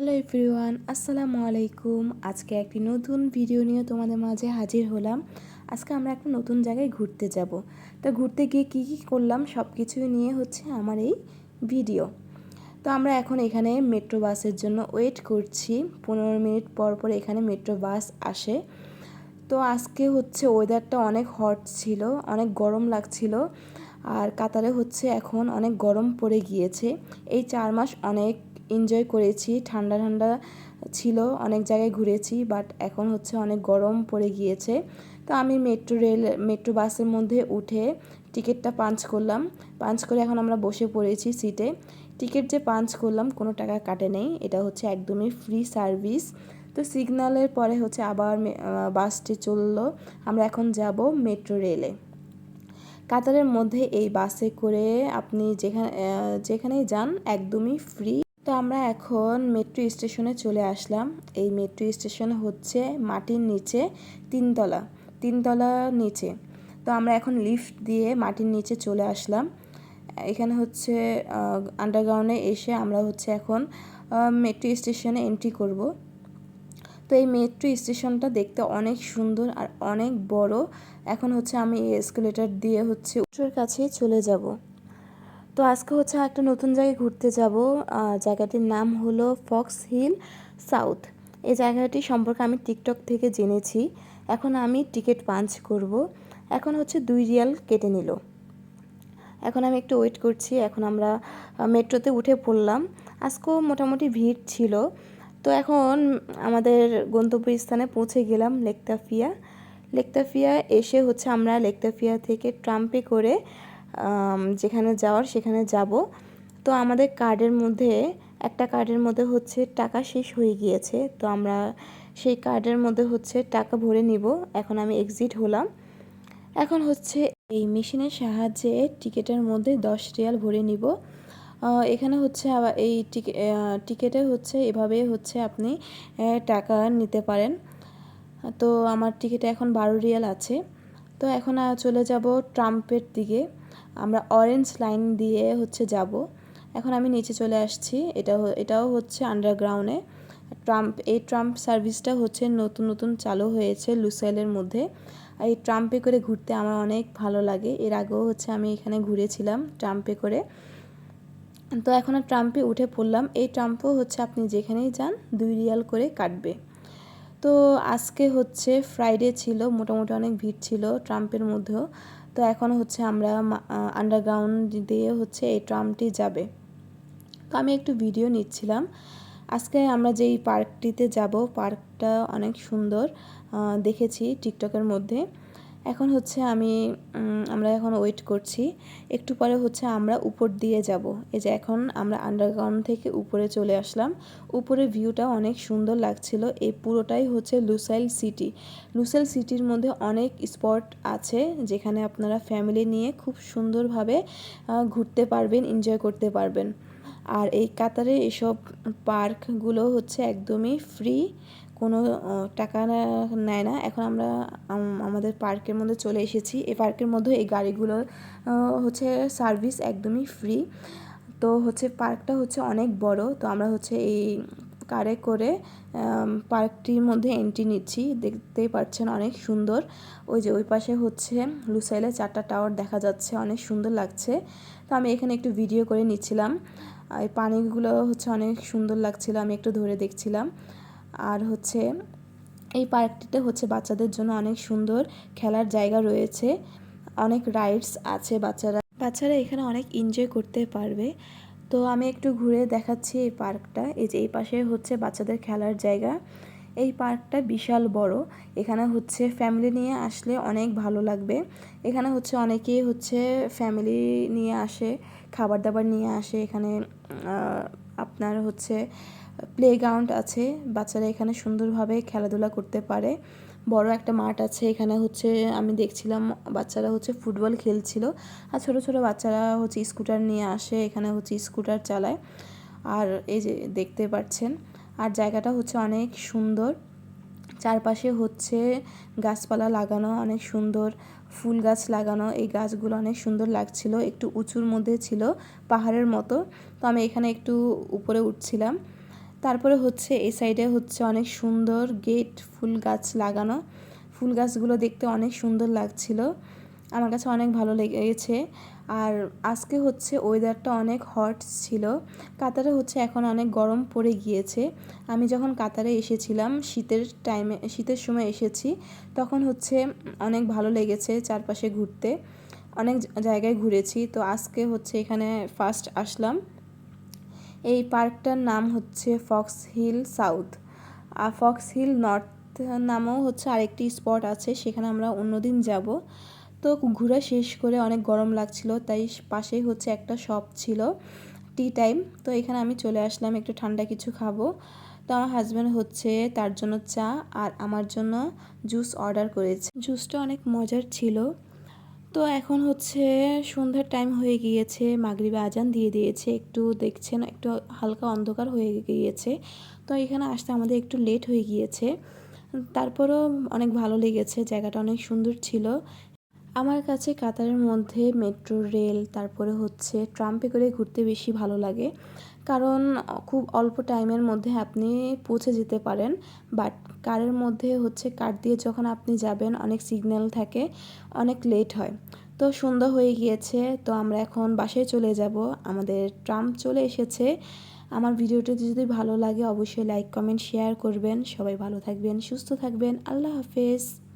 Hello everyone আসসালামু আলাইকুম। আজকে একটি নতুন ভিডিও নিয়ে তোমাদের মাঝে হাজির হলাম। আজকে আমরা একটা নতুন জায়গায় ঘুরতে যাব। তো ঘুরতে গিয়ে কী কী করলাম সব কিছুই নিয়ে হচ্ছে আমার এই ভিডিও তো আমরা এখন এখানে মেট্রো বাসের জন্য ওয়েট করছি। পনেরো মিনিট পর পর এখানে মেট্রো বাস আসে। তো আজকে হচ্ছে ওয়েদারটা অনেক হট ছিল, অনেক গরম লাগছিল। আর কাতারে হচ্ছে এখন অনেক গরম পড়ে গিয়েছে। এই চার মাস অনেক এনজয় করেছি। ঠান্ডা ঠান্ডা ছিল, অনেক জায়গায় ঘুরেছি বাট এখন হচ্ছে অনেক গরম পড়ে গিয়েছে। তো আমি মেট্রো রেল মেট্রো বাসের মধ্যে উঠে টিকিটটা পাঞ্চ করলাম। পাঞ্চ করে এখন আমরা বসে পড়েছি সিটে টিকিট যে পাঞ্চ করলাম, কোনো টাকা কাটে নেই। এটা হচ্ছে একদমই ফ্রি সার্ভিস তো সিগন্যালের পরে হচ্ছে আবার বাসটি চলল। আমরা এখন যাব মেট্রো রেলে কাতারের মধ্যে এই বাসে করে আপনি যেখানে যেখানেই যান, একদমই ফ্রি তো আমরা এখন মেট্রো স্টেশনে চলে আসলাম। এই মেট্রো স্টেশন হচ্ছে মাটির নিচে তিনতলা তিনতলা নিচে। তো আমরা এখন লিফট দিয়ে মাটির নিচে চলে আসলাম। এখানে হচ্ছে আন্ডারগ্রাউন্ডে এসে আমরা হচ্ছে এখন মেট্রো স্টেশনে এন্ট্রি করব। তো এই মেট্রো স্টেশনটা দেখতে অনেক সুন্দর আর অনেক বড়। এখন হচ্ছে আমি এসকেলেটার দিয়ে হচ্ছে উত্তর কাছে চলে যাব। তো আজকে হচ্ছে একটা নতুন জায়গায় ঘুরতে যাব। জায়গাটির নাম হলো ফক্স হিল সাউথ। এই জায়গাটি সম্পর্কে আমি টিকটক থেকে জেনেছি। এখন আমি টিকিট পাঞ্চ করব। এখন হচ্ছে দুই রিয়াল কেটে নিল। এখন আমি একটু ওয়েট করছি। এখন আমরা মেট্রোতে উঠে পড়লাম। আজকেও মোটামুটি ভিড় ছিল। তো এখন আমাদের গন্তব্যস্থানে পৌঁছে গেলাম লেকতাফিয়া লেকতাফিয়া এসে হচ্ছে আমরা লেকতাফিয়া থেকে ট্রাম্পে করে যেখানে যাওয়ার সেখানে যাব। তো আমাদের কার্ডের মধ্যে, একটা কার্ডের মধ্যে হচ্ছে টাকা শেষ হয়ে গিয়েছে। তো আমরা সেই কার্ডের মধ্যে হচ্ছে টাকা ভরে নিব। এখন আমি এক্সিট হলাম। এখন হচ্ছে এই মেশিনের সাহায্যে টিকিটের মধ্যে দশ রিয়াল ভরে নিব। এখানে হচ্ছে আবার এই টিকিটে হচ্ছে এভাবে হচ্ছে আপনি টাকা নিতে পারেন। তো আমার টিকিটে এখন বারো রিয়াল আছে। তো এখন চলে যাব ট্রাম্পের দিকে। আমরা অরেঞ্জ লাইন দিয়ে হচ্ছে যাব। এখন আমি নিচে চলে আসছি। এটা এটাও হচ্ছে আন্ডারগ্রাউন্ডে ট্রাম্প এই ট্রাম্প সার্ভিসটা হচ্ছে নতুন নতুন চালু হয়েছে লুসাইলের মধ্যে। এই ট্রাম্পে করে ঘুরতে আমার অনেক ভালো লাগে। এর আগেও হচ্ছে আমি এখানে ঘুরেছিলাম ট্রাম্পে করে। তো এখন আর ট্রাম্পে উঠে পড়লাম। এই ট্রাম্পও হচ্ছে আপনি যেখানেই যান, দুই রিয়াল করে কাটবে। তো আজকে হচ্ছে ফ্রাইডে ছিল, মোটামুটি অনেক ভিড় ছিল ট্রাম্পের মধ্যেও। তো এখন হচ্ছে আমরা আন্ডারগ্রাউন্ড দিয়ে হচ্ছে এই ট্রামটি যাবে। তো আমি একটু ভিডিও নিচ্ছিলাম। আজকে আমরা যেই পার্কটিতে যাব পার্কটা অনেক সুন্দর দেখেছি টিকটকের মধ্যে। এখন হচ্ছে আমি আমরা এখন ওয়েট করছি। একটু পরে হচ্ছে আমরা উপর দিয়ে যাব। এই যে এখন আমরা আন্ডারগ্রাউন্ড থেকে উপরে চলে আসলাম। উপরে ভিউটা অনেক সুন্দর লাগছিল। এই পুরোটাই হচ্ছে লুসাইল সিটি লুসাইল সিটির মধ্যে অনেক স্পট আছে যেখানে আপনারা ফ্যামিলি নিয়ে খুব সুন্দরভাবে ঘুরতে পারবেন এনজয় করতে পারবেন। আর এই কাতারে এসব পার্কগুলো হচ্ছে একদমই ফ্রি কোনো টাকা নেয় না। এখন আমরা আমাদের পার্কের মধ্যে চলে এসেছি। এই পার্কের মধ্যে এই গাড়িগুলো হচ্ছে সার্ভিস একদমই ফ্রি তো হচ্ছে পার্কটা হচ্ছে অনেক বড়। তো আমরা হচ্ছে এই কারে করে পার্কটির মধ্যে এন্ট্রি নিচ্ছি। দেখতেই পাচ্ছেন অনেক সুন্দর। ওই যে ওই পাশে হচ্ছে লুসাইলে চারটা টাওয়ার দেখা যাচ্ছে, অনেক সুন্দর লাগছে। তো আমি এখানে একটু ভিডিও করে নিচ্ছিলাম। এই পানিগুলো হচ্ছে অনেক সুন্দর লাগছিল, আমি একটু ধরে দেখছিলাম। আর হচ্ছে এই পার্কটিতে হচ্ছে বাচ্চাদের জন্য অনেক সুন্দর খেলার জায়গা রয়েছে। অনেক রাইডস আছে বাচ্চারা। বাচ্চারা এখানে অনেক এনজয় করতে পারবে। তো আমি একটু ঘুরে দেখাচ্ছি এই পার্কটা। এই যে এই পাশে হচ্ছে বাচ্চাদের খেলার জায়গা। এই পার্কটা বিশাল বড়। এখানে হচ্ছে ফ্যামিলি নিয়ে আসলে অনেক ভালো লাগবে। এখানে হচ্ছে অনেকেই হচ্ছে ফ্যামিলি নিয়ে আসে, খাবার দাবার নিয়ে আসে। এখানে আপনার হচ্ছে প্লেগ্রাউন্ড আছে। বাচ্চারা এখানে সুন্দরভাবে খেলাধুলা করতে পারে। বড় একটা মাঠ আছে, এখানে হচ্ছে আমি দেখছিলাম বাচ্চারা হচ্ছে ফুটবল খেলছিল আর ছোট ছোট বাচ্চারা হচ্ছে স্কুটার নিয়ে আসে, এখানে হচ্ছে স্কুটার চালায়। আর এই যে দেখতে পাচ্ছেন, আর জায়গাটা হচ্ছে অনেক সুন্দর। চারপাশে হচ্ছে গাছপালা লাগানো অনেক সুন্দর, ফুল গাছ লাগানো, এই গাছগুলো অনেক সুন্দর লাগছিল, একটু উঁচুর মধ্যে ছিল পাহাড়ের মতো। তো আমি এখানে একটু উপরে উঠছিলাম। তারপরে হচ্ছে এই সাইডে হচ্ছে অনেক সুন্দর গেট, ফুল গাছ লাগানো। ফুল গাছগুলো দেখতে অনেক সুন্দর লাগছিল। আমার কাছে অনেক ভালো লেগেছে। আর আজকে হচ্ছে ওয়েদারটা অনেক হট ছিল। কাতারে হচ্ছে এখন অনেক গরম পড়ে গিয়েছে। আমি যখন কাতারে এসেছিলাম, শীতের টাইমে শীতের সময় এসেছি, তখন হচ্ছে অনেক ভালো লেগেছে চারপাশে ঘুরতে। অনেক জায়গায় ঘুরেছি। তো আজকে হচ্ছে এখানে ফার্স্ট আসলাম। এই পার্কটার নাম হচ্ছে ফক্স হিল সাউথ। আর ফক্স হিল নর্থ নামেও হচ্ছে আরেকটি স্পট আছে, সেখানে আমরা অন্যদিন যাব। তো ঘোরা শেষ করে অনেক গরম লাগছিল, তাই পাশেই হচ্ছে একটা শপ ছিল, টি টাইম। তো এখানে আমি চলে আসলাম, একটু ঠান্ডা কিছু খাব। তো আমার হাজব্যান্ড হচ্ছে তার জন্য চা আর আমার জন্য জুস অর্ডার করেছে। জুসটা অনেক মজার ছিল। তো এখন হচ্ছে সন্ধ্যার টাইম হয়ে গিয়েছে, মাগরিবে আজান দিয়ে দিয়েছে, একটু দেখছেন, একটু হালকা অন্ধকার হয়ে গিয়েছে। তো এখানে আসতে আমাদের একটু লেট হয়ে গিয়েছে। তারপরও অনেক ভালো লেগেছে, জায়গাটা অনেক সুন্দর ছিল। আমার কাছে কাতারের মধ্যে মেট্রো, রেল, তারপরে হচ্ছে ট্রাম্পে করে ঘুরতে বেশি ভালো লাগে। কারণ, খুব অল্প টাইমের মধ্যে আপনি পৌঁছে যেতে পারেন। বাট কারের মধ্যে হচ্ছে কার দিয়ে যখন আপনি যাবেন, অনেক সিগন্যাল থাকে, অনেক লেট হয়। তো সন্ধ্যা হয়ে গিয়েছে, তো আমরা এখন বাসায় চলে যাব। আমাদের ট্রাম্প চলে এসেছে। আমার ভিডিওটি যদি ভালো লাগে, অবশ্যই লাইক, কমেন্ট, শেয়ার করবেন। সবাই ভালো থাকবেন, সুস্থ থাকবেন। আল্লাহ হাফেজ।